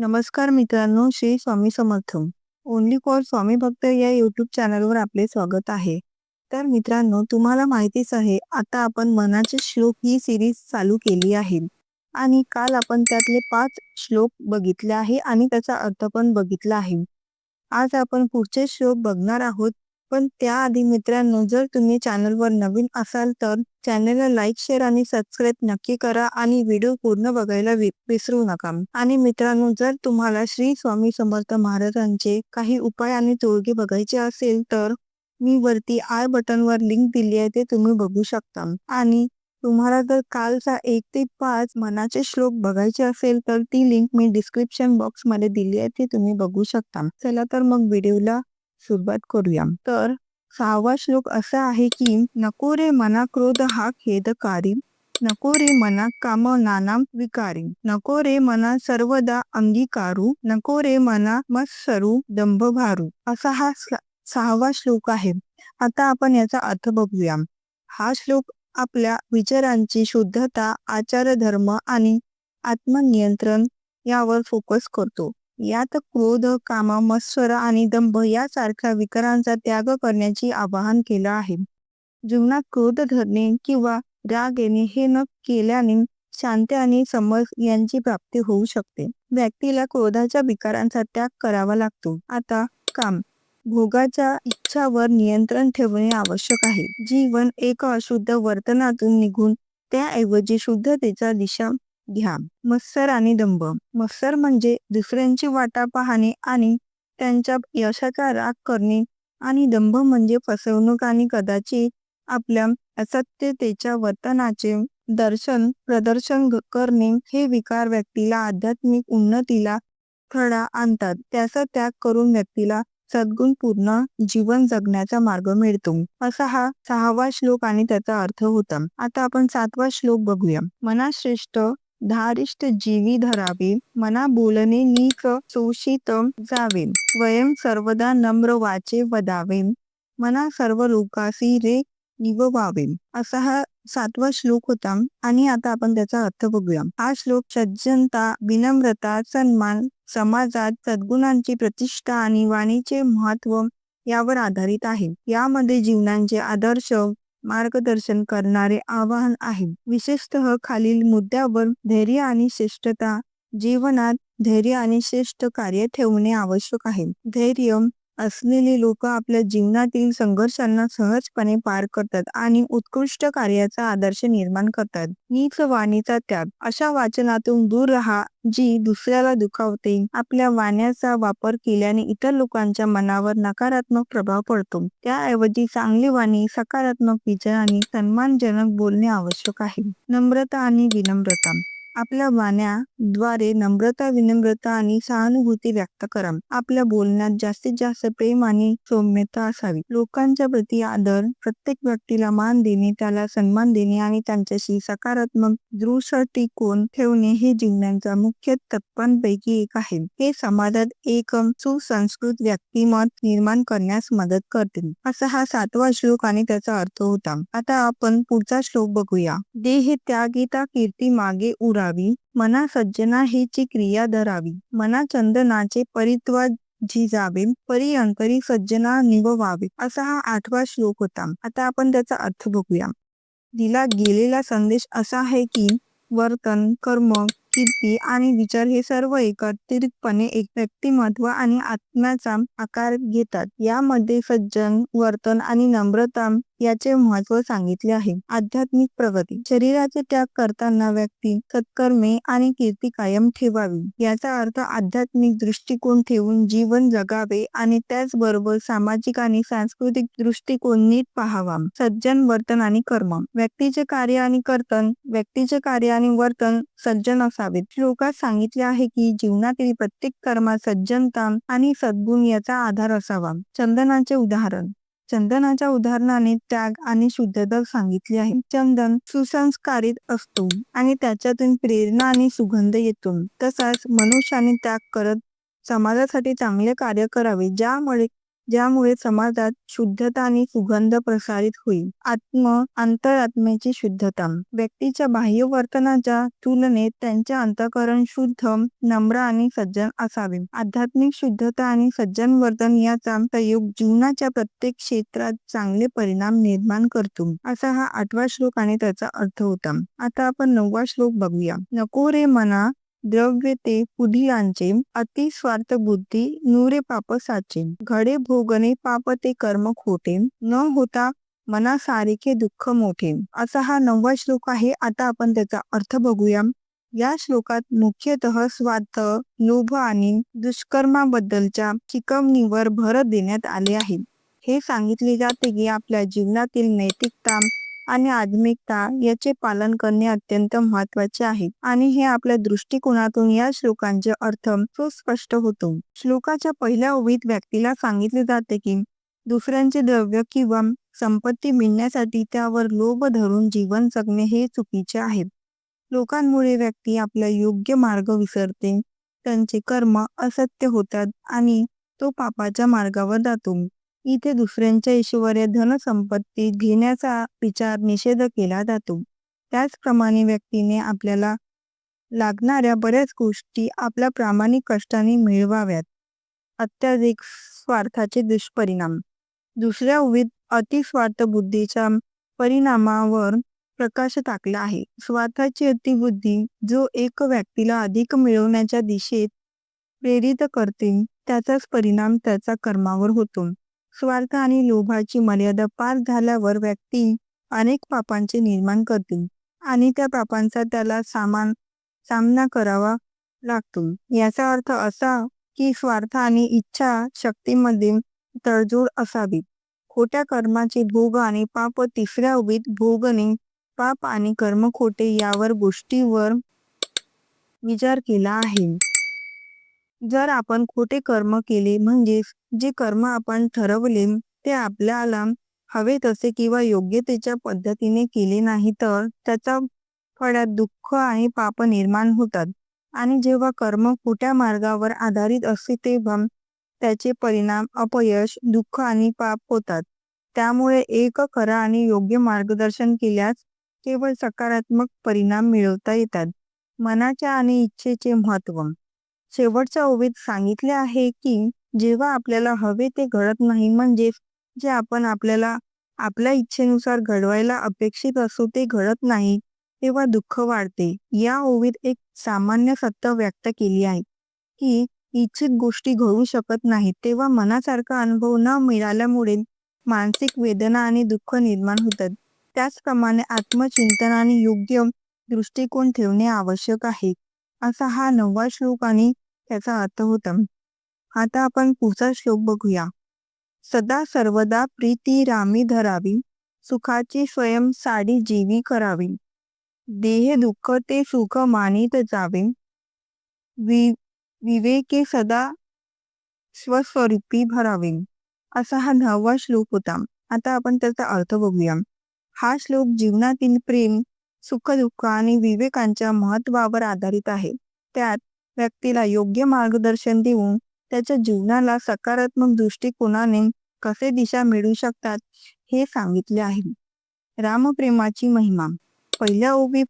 नमस्कार मित्रांनो Shri Swami Samarth. Only for स्वामी भक्त या युट्यूब चॅनलवर आपले स्वागत आहे. तर मित्रांनो तुम्हाला माहितीच आहे आता आपण मनाचे श्लोक ही सिरीज चालू केली आहे. आणि काल आपण त्यातले पाच श्लोक बघितले आहे आणि त्याचा अर्थ पण बघितला आहे. आज आपण पुढचे श्लोक बघणार आहोत पण त्याआधी मित्रांनो जर तुम्ही चॅनलवर नवीन असाल तर चॅनलला लाईक शेअर आणि सबस्क्राईब नक्की करा आणि व्हिडिओ पूर्ण बघायला वि- विसरू नका. आणि मित्रांनो जर तुम्हाला श्री स्वामी समर्थ महाराजांचे काही उपाय आणि तोडगे बघायचे असेल तर मी वरती आय बटनवर लिंक दिली आहे ते तुम्ही बघू शकता. आणि तुम्हाला जर कालचा एक ते पाच मनाचे श्लोक बघायचे असेल तर ती लिंक मी डिस्क्रिप्शन बॉक्समध्ये दिली आहे ती तुम्ही बघू शकता. चला तर मग व्हिडिओला सुरुवात करूया. तर सहावा श्लोक असा आहे की नको रे मना क्रोध हा खेदकारी. नको रे मना काम नानाम विकारी. नको रे मना सर्वदा अंगीकारू. नको रे मना मत्सरू दंभ भारू असा हा सहावा श्लोक आहे. आता आपण याचा अर्थ बघूया. हा श्लोक आपल्या विचारांची शुद्धता आचार धर्म आणि आत्मनियंत्रण यावर फोकस करतो. यात क्रोध काम मत्सर आणि दंभ यासारख्या विकारांचा त्याग करण्याची आवाहन केलं आहे. जीवनात क्रोध धरणे किंवा राग येणे हे न केल्याने शांती आणि समज यांची प्राप्ती होऊ शकते. व्यक्तीला क्रोधाच्या विकारांचा त्याग करावा लागतो. आता काम. भोगाच्या इच्छावर नियंत्रण ठेवणे आवश्यक आहे. जीवन एक अशुद्ध वर्तनातून निघून त्याऐवजी शुद्धतेचा दिशा घ्या. मत्सर आणि दंभ. मत्सर म्हणजे दुसऱ्यांची वाटा पाहणे आणि त्यांच्या यशाचा राग करणे आणि दंभ म्हणजे फसवणूक आणि कदाचित आपल्या असत्यतेच्या वर्तनाचे दर्शन प्रदर्शन करणे हे विकार व्यक्तीला आध्यात्मिक उन्नतीला थडा आणतात. त्याचा त्याग करून व्यक्तीला सद्गुण पूर्ण जीवन जगण्याचा मार्ग मिळतो. असा हा सहावा श्लोक आणि त्याचा अर्थ होता. आता आपण सातवा श्लोक बघूया. मनाश्रेष्ठ धारिष्ट जीवी धरावे मना बोलणे नीच शोषित जावे स्वयं सर्वदा नम्र वाचे वदावे मना सर्व लोकासी रे निववावे असा हा सातवा श्लोक होता आणि आता आपण त्याचा अर्थ बघूया. हा श्लोक सज्जनता विनम्रता सन्मान समाजात सद्गुणांची प्रतिष्ठा आणि वाणीचे महत्त्व यावर आधारित आहे. यामध्ये जीवनांचे आदर्श मार्गदर्शन करणारे आवाहन आहे. विशेषतः खालील मुद्द्यावर धैर्य आणि श्रेष्ठता जीवनात धैर्य आणि श्रेष्ठ कार्य ठेवणे आवश्यक आहे. धैर्य असलेली लोक आपल्या जीवनातील संघर्षांना सहजपणे पार करतात आणि उत्कृष्ट कार्याचा आदर्श निर्माण करतात. नीच वाणीचा त्याग. अशा वाचनातून दूर राहा जी दुसऱ्याला दुखावते. आपल्या वाण्याचा वापर केल्याने इतर लोकांच्या मनावर नकारात्मक प्रभाव पडतो. त्याऐवजी चांगली वाणी सकारात्मक विचार आणि सन्मानजनक बोलणे आवश्यक आहे. नम्रता आणि विनम्रता. आपल्या वाण्याद्वारे नम्रता विनम्रता आणि सहानुभूती व्यक्त करा आपल्या बोलण्यात जास्तीत जास्त प्रेम आणि सौम्यता असावी. लोकांच्या प्रती आदर प्रत्येक व्यक्तीला मान देणे त्याला सन्मान देणे आणि त्यांच्याशी सकारात्मक दृष्टिकोन ठेवणे हे जीवनाच्या मुख्य तत्वांपैकी एक आहे. हे समाजात एक सुसंस्कृत व्यक्तिमत निर्माण करण्यास मदत करते असा हा सातवा श्लोक आणि त्याचा अर्थ होता. आता आपण पुढचा श्लोक बघूया. देह त्यागिता कीर्ती मागे उरा उरावी मना सज्जना हेची क्रिया धरावी. मना चंदनाचे परित्वा झिजावे. परी अंतरी सज्जना निववावे असा हा आठवा श्लोक होता. आता आपण त्याचा अर्थ बघूया. दिला गेलेला संदेश असा आहे की वर्तन कर्म कीर्ती आणि विचार हे सर्व एकत्रितपणे एक व्यक्तिमत्व आणि आत्म्याचा आकार घेतात. यामध्ये सज्जन वर्तन आणि नम्रता याचे महत्त्व सांगितले आहे. आध्यात्मिक प्रगती. शरीराचे त्याग करताना व्यक्ती सत्कर्मे आणि कीर्ती कायम ठेवावी. याचा अर्थ आध्यात्मिक दृष्टिकोन ठेवून जीवन जगावे आणि त्याचबरोबर सामाजिक आणि सांस्कृतिक दृष्टिकोन नीट पाहावा. सज्जन वर्तन आणि कर्म. व्यक्तीचे कार्य आणि कर्तन व्यक्तीचे कार्य आणि वर्तन सज्जन असावेत. श्लोकात सांगितले आहे की जीवनातील प्रत्येक कर्मात सज्जनता आणि सद्गुण याचा आधार असावा. चंदनाचे उदाहरण. चंदनाच्या उदाहरणाने त्याग आणि शुद्धता सांगितली आहे. चंदन सुसंस्कारित असतो आणि त्याच्यातून प्रेरणा आणि सुगंध येतो. तसाच मनुष्याने त्याग करत समाजासाठी चांगले कार्य करावे ज्यामुळे ज्यामुळे समाजात शुद्धता आणि सुगंध प्रसारित होईल. आत्म अंतरात्म्याची शुद्धता. व्यक्तीच्या बाह्य वर्तनाच्या तुलनेत त्यांचे अंतकरण शुद्ध नम्र आणि सज्जन असावे. आध्यात्मिक शुद्धता आणि सज्जन वर्तन याचा संयोग जीवनाच्या प्रत्येक क्षेत्रात चांगले परिणाम निर्माण करतो. असा हा आठवा श्लोक आणि त्याचा अर्थ होता. आता आपण नववा श्लोक बघूया. नको रे मना द्रव्य ते पुढिलांचे अति स्वार्थ बुद्धी नुरे पाप साचे घडे भोगणे पाप ते कर्म खोटे. न होता मना सारिके दुःख मोठे. असा हा नववा श्लोक आहे. आता आपण त्याचा अर्थ बघूया. या श्लोकात मुख्यतः स्वार्थ लोभ आणि दुष्कर्माबद्दलच्या शिकवणीवर भर देण्यात आले आहे. हे सांगितले जाते की आपल्या जीवनातील नैतिकता आणि आध्मिकता याचे पालन करणे अत्यंत महत्त्वाचे आहे. आणि हे आपल्या दृष्टिकोनातून या श्लोकांचे अर्थ सुस्पष्ट होतो. श्लोकाच्या पहिल्या ओळीत व्यक्तीला सांगितले जाते की दुसऱ्यांचे द्रव्य किंवा संपत्ती मिळण्यासाठी त्यावर लोभ धरून जीवन जगणे हे चुकीचे आहे. लोकांमुळे व्यक्ती आपला योग्य मार्ग विसरते त्यांचे कर्म असत्य होतात आणि तो पापाच्या मार्गावर जातो. इथे दुसऱ्यांच्या ऐश्वर्य धनसंपत्ती घेण्याचा विचार निषेध केला जातो. त्याचप्रमाणे व्यक्तीने आपल्याला लागणाऱ्या बऱ्याच गोष्टी आपल्या प्रामाणिक कष्टाने मिळवाव्यात. अत्याधिक स्वार्थाचे दुष्परिणाम. दुसऱ्या उभीत अतिस्वार्थ बुद्धीच्या परिणामावर प्रकाश टाकला आहे. स्वार्थाची अतिबुद्धी जो एक व्यक्तीला अधिक मिळवण्याच्या दिशेत प्रेरित करते त्याचाच परिणाम त्याचा कर्मावर होतो. स्वार्थ आणि लोभाची मर्यादा पार झाल्यावर व्यक्ती अनेक पापांचे निर्माण करते आणि त्या पापांचा त्याला सामान सामना करावा लागतो. याचा अर्थ असा की स्वार्थ आणि इच्छा शक्तीमध्ये तडजोड असावी. खोट्या कर्माचे भोग आणि पाप तिसऱ्या उभीत भोगणे पाप आणि कर्म खोटे यावर गोष्टीवर विचार केला आहे. जर आपण खोटे कर्म केले म्हणजेच जे कर्म आपण ठरवले ते आपल्याला हवे तसे किंवा योग्यतेच्या पद्धतीने केले नाही तर त्याचा फळ्यात दुःख आणि पाप निर्माण होतात. आणि जेव्हा कर्म खोट्या मार्गावर आधारित असते तेव्हा त्याचे परिणाम अपयश दुःख आणि पाप होतात. त्यामुळे एक खरा आणि योग्य मार्गदर्शन केल्यास केवळ सकारात्मक परिणाम मिळवता येतात. मनाच्या आणि इच्छेचे महत्त्व शेवटच्या ओवीत सांगितले आहे की जेव्हा आपल्याला हवे ते घडत नाही म्हणजे जे आपण आपल्याला आपल्या इच्छेनुसार घडवायला अपेक्षित असो ते घडत नाही तेव्हा दुःख वाढते. या ओवीत एक सामान्य सत्य व्यक्त केली आहे की इच्छित गोष्टी घडू शकत नाहीत तेव्हा मनासारखा अनुभव न मिळाल्यामुळे मानसिक वेदना आणि दुःख निर्माण होतात. त्याचप्रमाणे आत्मचिंतन आणि योग्य दृष्टिकोन ठेवणे आवश्यक आहे. असा हा नववा श्लोक आणि त्याचा अर्थ होता. आता आपण पुढचा श्लोक बघूया. सदा सर्वदा प्रीती रामी धरावी सुखाची स्वयं साडी जीवी करावी. देह दुःख ते सुख मानित जावे. वि विवेके सदा स्वस्वरूपी भरावे. असा हा नववा श्लोक होता. आता आपण त्याचा अर्थ बघूया. हा श्लोक जीवनातील प्रेम सुखदुःख आणि विवेकांच्या महत्वावर आधारित आहे. त्यात व्यक्तीला योग्य मार्गदर्शन देऊन त्याच्या जीवनाला सकारात्मक दृष्टिकोनाने कसे दिशा मिळू शकतात हे सांगितले आहे. रामप्रेमाची महिमा. पहिल्या ओबी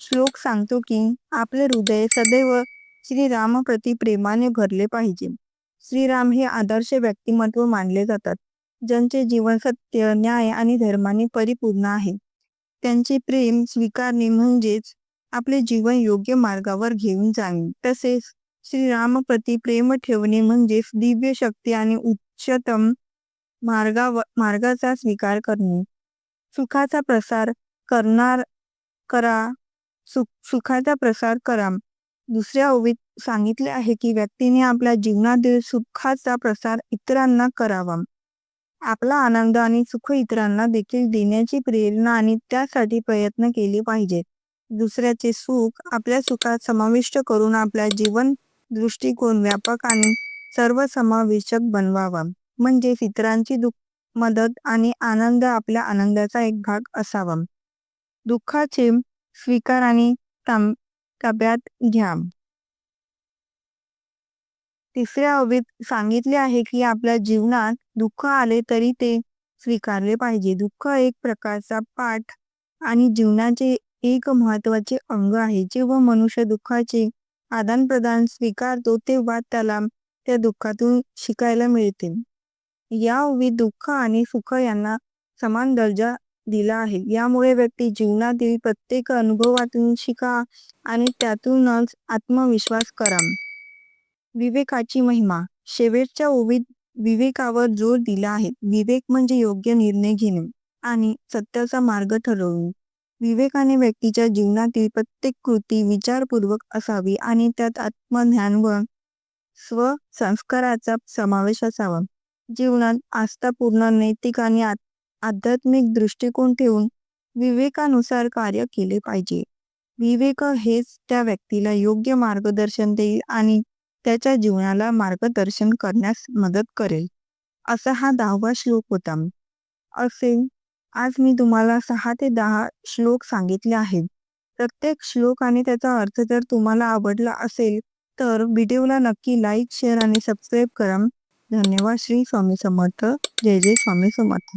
श्लोक सांगतो की आपले हृदय सदैव श्रीराम प्रति प्रेमाने भरले पाहिजे. श्रीराम हे आदर्श व्यक्तिमत्व मानले जातात ज्यांचे जीवन सत्य न्याय आणि धर्माने परिपूर्ण आहे. त्यांचे प्रेम स्वीकारणे म्हणजेच आपले जीवन योग्य मार्गावर घेऊन जाणे. तसेच श्रीरामप्रती प्रेम ठेवणे म्हणजेच दिव्य शक्ती आणि उच्चतम मार्गावर मार्गाचा स्वीकार करणे. सुखाचा प्रसार करणार करा सुख सुखाचा प्रसार करा. दुसऱ्या ओवीत सांगितले आहे की व्यक्तीने आपल्या जीवनातील सुखाचा प्रसार इतरांना करावा. आपला आनंद आणि सुख इतरांना देखील देण्याची प्रेरणा आणि त्यासाठी प्रयत्न केले पाहिजेत. दुसऱ्याचे सुख आपल्या सुखात समाविष्ट करून आपला जीवन दृष्टिकोन व्यापक आणि सर्वसमावेशक बनवावा. म्हणजे इतरांची दुःख मदत आणि आनंद आपल्या आनंदाचा एक भाग असावा. दुःखाचे स्वीकार आणि ताब्यात घ्या. तिसऱ्या ओवीत सांगितले आहे की आपल्या जीवनात दुःख आले तरी ते स्वीकारले पाहिजे. दुःख एक प्रकारचा पाठ आणि जीवनाचे एक महत्त्वाचे अंग आहे. जेव्हा मनुष्य दुःखाचे आदान प्रदान स्वीकारतो तेव्हा त्याला त्या दुःखातून शिकायला मिळते. या ओवीत दुःख आणि सुख यांना समान दर्जा दिला आहे. यामुळे व्यक्ती जीवनातील प्रत्येक अनुभवातून शिका आणि त्यातूनच आत्मविश्वास करा. विवेकाची महिमा. शेवटच्या ओवीत विवेकावर जोर दिला आहे. विवेक म्हणजे योग्य निर्णय घेणे आणि सत्याचा मार्ग ठरवणे. विवेकाने व्यक्तीच्या जीवनातील प्रत्येक कृती विचारपूर्वक असावी आणि त्यात आत्मज्ञान व स्वसंस्काराचा समावेश असावा. जीवनात आस्थापूर्ण नैतिक आणि आध्यात्मिक दृष्टिकोन ठेवून विवेकानुसार कार्य केले पाहिजे. विवेक हेच त्या व्यक्तीला योग्य मार्गदर्शन देईल आणि त्याच्या जीवनाला मार्गदर्शन करण्यास मदत करेल. असा हा दहावा श्लोक होता. असे आज मी तुम्हाला सहा ते दहा श्लोक सांगितले आहेत. प्रत्येक श्लोक आणि त्याचा अर्थ जर तुम्हाला आवडला असेल तर व्हिडिओला नक्की लाईक शेअर आणि सबस्क्राईब करा. धन्यवाद श्री स्वामी समर्थ. जय जय स्वामी समर्थ.